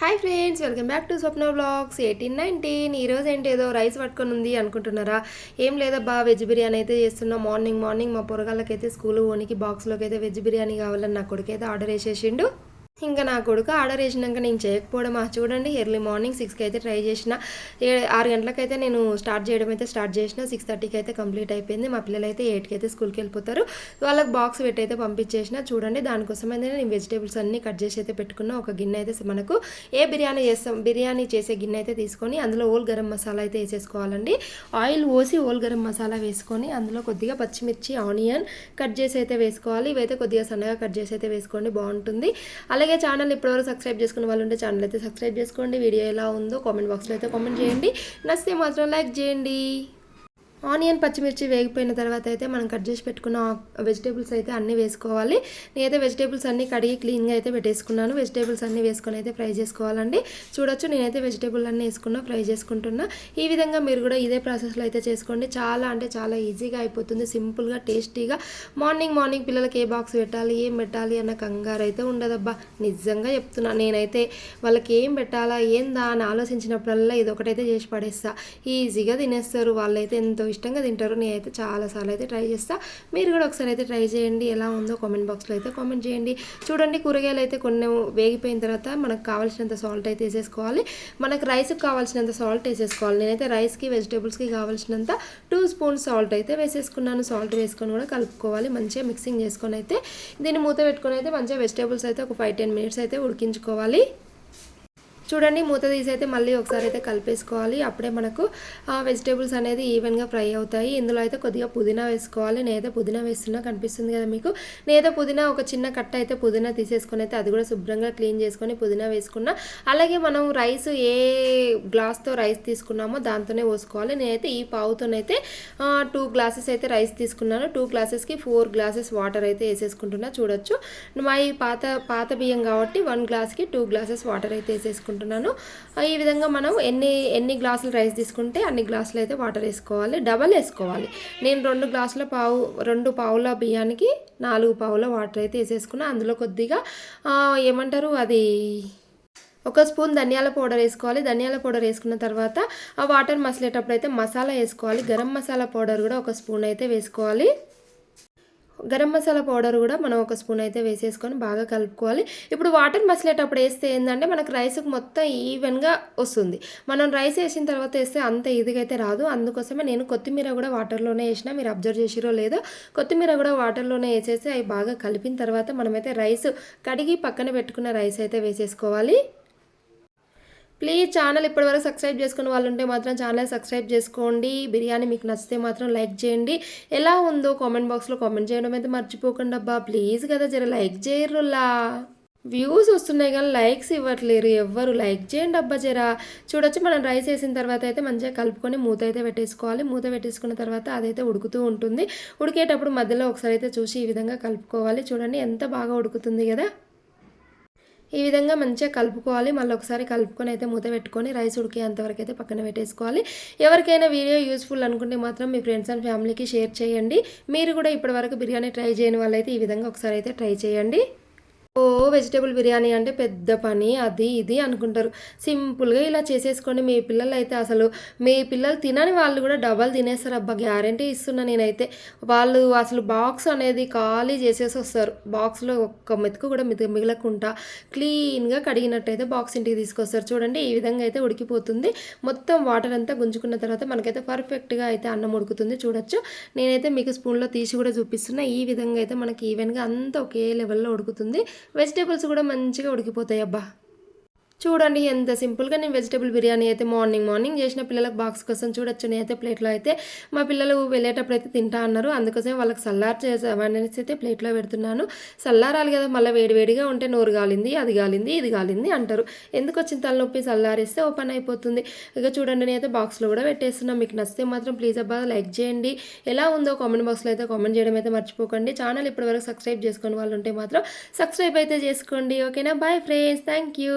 Hi friends welcome back to Swapna blogs eighteen nineteen ఈరోజు ఏంటి ఏదో రైస్ పట్టుకొని ఉంది అనుకుంటున్నారా? ఏం లేదబ్బా వెజ్ బిర్యానీ అయితే చేస్తున్నాం. మార్నింగ్ మార్నింగ్ మా పొరగాళ్ళకైతే స్కూల్ ఓనికి బాక్స్లోకి అయితే వెజ్ బిర్యానీ కావాలని నా కొడుకైతే ఆర్డర్ వేసేసిండు. ఇంకా నా కొడుకు ఆర్డర్ వేసినాక నేను చేయకపోవడం ఆ చూడండి ఎర్లీ మార్నింగ్ సిక్స్కి అయితే ట్రై చేసిన. ఏ ఆరు గంటలకైతే నేను స్టార్ట్ చేయడం అయితే స్టార్ట్ చేసిన. సిక్స్ థర్టీకి అయితే కంప్లీట్ అయిపోయింది. మా పిల్లలు అయితే ఎయిట్కి అయితే స్కూల్కి వెళ్ళిపోతారు. వాళ్ళకి బాక్స్ పెట్టి అయితే పంపించేసిన. చూడండి దానికోసం అయితే నేను వెజిటేబుల్స్ అన్నీ కట్ చేసి అయితే పెట్టుకున్న. ఒక గిన్నె అయితే మనకు ఏ బిర్యానీ చేస్తాం బిర్యానీ చేసే గిన్నె అయితే తీసుకొని అందులో ఓల్ గరం మసాలా అయితే వేసేసుకోవాలండి. ఆయిల్ పోసి ఓల్ గరం మసాలా వేసుకొని అందులో కొద్దిగా పచ్చిమిర్చి ఆనియన్ కట్ చేసి అయితే వేసుకోవాలి. ఇవైతే కొద్దిగా సన్నగా కట్ చేసి అయితే వేసుకోండి. బాగుంటుంది. అలాగే ఛానల్ ఇప్పటివరకు సబ్స్క్రైబ్ చేసుకున్న వాళ్ళు ఉంటే ఛానల్ అయితే సబ్స్క్రైబ్ చేసుకోండి. వీడియో ఎలా ఉందో కామెంట్ బాక్స్లో అయితే కామెంట్ చేయండి. నచ్చితే మాత్రం లైక్ చేయండి. ఆనియన్ పచ్చిమిర్చి వేగిపోయిన తర్వాత అయితే మనం కట్ చేసి పెట్టుకున్న వెజిటేబుల్స్ అయితే అన్నీ వేసుకోవాలి. నేనైతే వెజిటేబుల్స్ అన్నీ కడిగి క్లీన్గా అయితే పెట్టేసుకున్నాను. వెజిటేబుల్స్ అన్నీ వేసుకొని అయితే ఫ్రై చేసుకోవాలండి. చూడొచ్చు నేనైతే వెజిటేబుల్ అన్నీ వేసుకున్నా ఫ్రై చేసుకుంటున్నా. ఈ విధంగా మీరు కూడా ఇదే ప్రాసెస్లో అయితే చేసుకోండి. చాలా అంటే చాలా ఈజీగా అయిపోతుంది సింపుల్గా టేస్టీగా. మార్నింగ్ మార్నింగ్ పిల్లలకి ఏ బాక్స్ పెట్టాలి ఏం పెట్టాలి అన్న కంగారు అయితే ఉండదబ్బా. నిజంగా చెప్తున్నా నేనైతే వాళ్ళకి ఏం పెట్టాలా ఏందా అని ఆలోచించినప్పుడల్లా ఇది ఒకటైతే చేసి పడేస్తా. ఈజీగా తినేస్తారు వాళ్ళైతే ఎంతో ఇష్టంగా తింటారు. నేనైతే చాలాసార్లు అయితే ట్రై చేస్తా. మీరు కూడా ఒకసారి అయితే ట్రై చేయండి. ఎలా ఉందో కామెంట్ బాక్స్లో అయితే కామెంట్ చేయండి. చూడండి కూరగాయలు అయితే కొన్ని వేగిపోయిన తర్వాత మనకు కావాల్సినంత సాల్ట్ అయితే వేసేసుకోవాలి. మనకు రైస్కి కావాల్సినంత సాల్ట్ వేసేసుకోవాలి. నేనైతే రైస్కి వెజిటేబుల్స్కి కావాల్సినంత టూ స్పూన్స్ సాల్ట్ అయితే వేసేసుకున్నాను. సాల్ట్ వేసుకొని కూడా కలుపుకోవాలి. మంచిగా మిక్సింగ్ చేసుకొని అయితే దీన్ని మూత పెట్టుకొని అయితే మంచిగా వెజిటేబుల్స్ అయితే ఒక ఫైవ్ టెన్ మినిట్స్ అయితే ఉడికించుకోవాలి. చూడండి మూత తీసి అయితే మళ్ళీ ఒకసారి అయితే కలిపేసుకోవాలి. అప్పుడే మనకు వెజిటేబుల్స్ అనేది ఈవెన్గా ఫ్రై అవుతాయి. ఇందులో అయితే కొద్దిగా పుదీనా వేసుకోవాలి. నేనైతే పుదీనా వేస్తున్నా కనిపిస్తుంది కదా మీకు? నేనైతే పుదీనా ఒక చిన్న కట్ట అయితే పుదీనా తీసేసుకొని అయితే అది కూడా శుభ్రంగా క్లీన్ చేసుకొని పుదీనా వేసుకున్నా. అలాగే మనం రైస్ ఏ గ్లాస్తో రైస్ తీసుకున్నామో దాంతోనే పోసుకోవాలి. నేనైతే ఈ పావుతోనైతే టూ గ్లాసెస్ అయితే రైస్ తీసుకున్నాను. టూ గ్లాసెస్కి ఫోర్ గ్లాసెస్ వాటర్ అయితే వేసేసుకుంటున్నా. చూడొచ్చు. మా ఈ పాత పాత బియ్యం కాబట్టి వన్ గ్లాస్కి టూ గ్లాసెస్ వాటర్ అయితే వేసేసుకుంటున్నాను తీసుకుంటున్నాను. ఈ విధంగా మనం ఎన్ని ఎన్ని గ్లాసులు రైస్ తీసుకుంటే అన్ని గ్లాసులు అయితే వాటర్ వేసుకోవాలి డబల్ వేసుకోవాలి. నేను రెండు గ్లాసుల పావు రెండు పావుల బియ్యానికి నాలుగు పావుల వాటర్ అయితే వేసేసుకున్నా. అందులో కొద్దిగా ఏమంటారు అది ఒక స్పూన్ ధనియాల పౌడర్ వేసుకోవాలి. ధనియాల పౌడర్ వేసుకున్న తర్వాత ఆ వాటర్ మసిలేటప్పుడు అయితే మసాలా వేసుకోవాలి. గరం మసాలా పౌడర్ కూడా ఒక స్పూన్ అయితే వేసుకోవాలి. గరం మసాలా పౌడర్ కూడా మనం ఒక స్పూన్ అయితే వేసేసుకొని బాగా కలుపుకోవాలి. ఇప్పుడు వాటర్ మసిలేటప్పుడు వేస్తే ఏంటంటే మనకు రైస్కి మొత్తం ఈవెన్గా వస్తుంది. మనం రైస్ వేసిన తర్వాత వేస్తే అంత ఇదిగా అయితే రాదు. అందుకోసమే నేను కొత్తిమీర కూడా వాటర్లోనే వేసిన మీరు అబ్జర్వ్ చేసిరో లేదో కొత్తిమీర కూడా వాటర్లోనే వేసేసి అవి బాగా కలిపిన తర్వాత మనమైతే రైస్ కడిగి పక్కన పెట్టుకున్న రైస్ అయితే వేసేసుకోవాలి. ప్లీజ్ ఛానల్ ఇప్పటివరకు సబ్స్క్రైబ్ చేసుకున్న వాళ్ళు ఉంటే మాత్రం ఛానల్ సబ్స్క్రైబ్ చేసుకోండి. బిర్యానీ మీకు నచ్చితే మాత్రం లైక్ చేయండి. ఎలా ఉందో కామెంట్ బాక్స్లో కామెంట్ చేయడం అయితే మర్చిపోకుండా అబ్బా. ప్లీజ్ కదా జర లైక్ చేయరులా. వ్యూస్ వస్తున్నాయి కానీ లైక్స్ ఇవ్వట్లేరు. ఎవ్వరు లైక్ చేయండి అబ్బా జరా. చూడొచ్చు మనం రైస్ వేసిన తర్వాత అయితే మంచిగా కలుపుకొని మూత అయితే పెట్టేసుకోవాలి. మూత పెట్టేసుకున్న తర్వాత అదైతే ఉడుకుతూ ఉంటుంది. ఉడికేటప్పుడు మధ్యలో ఒకసారి అయితే చూసి ఈ విధంగా కలుపుకోవాలి. చూడండి ఎంత బాగా ఉడుకుతుంది కదా. ఈ విధంగా మంచిగా కలుపుకోవాలి. మళ్ళీ ఒకసారి కలుపుకొని అయితే మూత పెట్టుకొని రైస్ ఉడికేంతవరకు అయితే పక్కన పెట్టేసుకోవాలి. ఎవరికైనా వీడియో యూస్ఫుల్ అనుకుంటే మాత్రం మీ ఫ్రెండ్స్ అండ్ ఫ్యామిలీకి షేర్ చేయండి. మీరు కూడా ఇప్పటివరకు బిర్యానీ ట్రై చేయని వాళ్ళైతే ఈ విధంగా ఒకసారి అయితే ట్రై చేయండి. ఓ వెజిటేబుల్ బిర్యానీ అంటే పెద్ద పని అది ఇది అనుకుంటారు. సింపుల్గా ఇలా చేసేసుకోండి. మీ పిల్లలు అయితే అసలు మీ పిల్లలు తినని వాళ్ళు కూడా డబల్ తినేస్తారు. అబ్బా గ్యారంటీ ఇస్తున్నా నేనైతే. వాళ్ళు అసలు బాక్స్ అనేది ఖాళీ చేసేసి వస్తారు. బాక్స్లో ఒక్క మెతుకు కూడా మిగ మిగలకుండా క్లీన్గా కడిగినట్టయితే బాక్స్ ఇంటికి తీసుకొస్తారు. చూడండి ఈ విధంగా అయితే ఉడికిపోతుంది. మొత్తం వాటర్ అంతా గుంజుకున్న తర్వాత మనకైతే పర్ఫెక్ట్గా అయితే అన్నం ఉడుకుతుంది. చూడొచ్చు. నేనైతే మీకు స్పూన్లో తీసి కూడా చూపిస్తున్నా. ఈ విధంగా అయితే మనకి ఈవెన్గా అంతా ఒకే లెవెల్లో ఉడుకుతుంది. వెజిటేబుల్స్ కూడా మంచిగా ఉడికిపోతాయి అబ్బా. చూడండి ఎంత సింపుల్గా నేను వెజిటేబుల్ బిర్యానీ అయితే మార్నింగ్ మార్నింగ్ చేసిన పిల్లలకు బాక్స్ కోసం చూడొచ్చు. నేనైతే ప్లేట్లో అయితే మా పిల్లలు వెళ్ళేటప్పుడు అయితే తింటా అన్నారు. అందుకోసం వాళ్ళకి సల్లార్ చేసేసి అయితే ప్లేట్లో పెడుతున్నాను. సల్లారాలు కదా మళ్ళీ వేడివేడిగా ఉంటే నోరు గాలింది అది గాలింది ఇది గాలింది అంటారు. ఎందుకు వచ్చిన తలనొప్పి సల్లారిస్తే ఓపెన్ అయిపోతుంది. ఇక చూడండి నేనైతే బాక్స్లో కూడా పెట్టేస్తున్నాను మీకు నచ్చితే మాత్రం ప్లీజ్ అబ్బా లైక్ చేయండి. ఎలా ఉందో కామెంట్ బాక్స్లో అయితే కామెంట్ చేయడం అయితే మర్చిపోకండి. ఛానల్ ఇప్పటివరకు సబ్స్క్రైబ్ చేసుకుని వాళ్ళు ఉంటే మాత్రం సబ్స్క్రైబ్ అయితే చేసుకోండి. ఓకేనా? Bye friends. Thank you.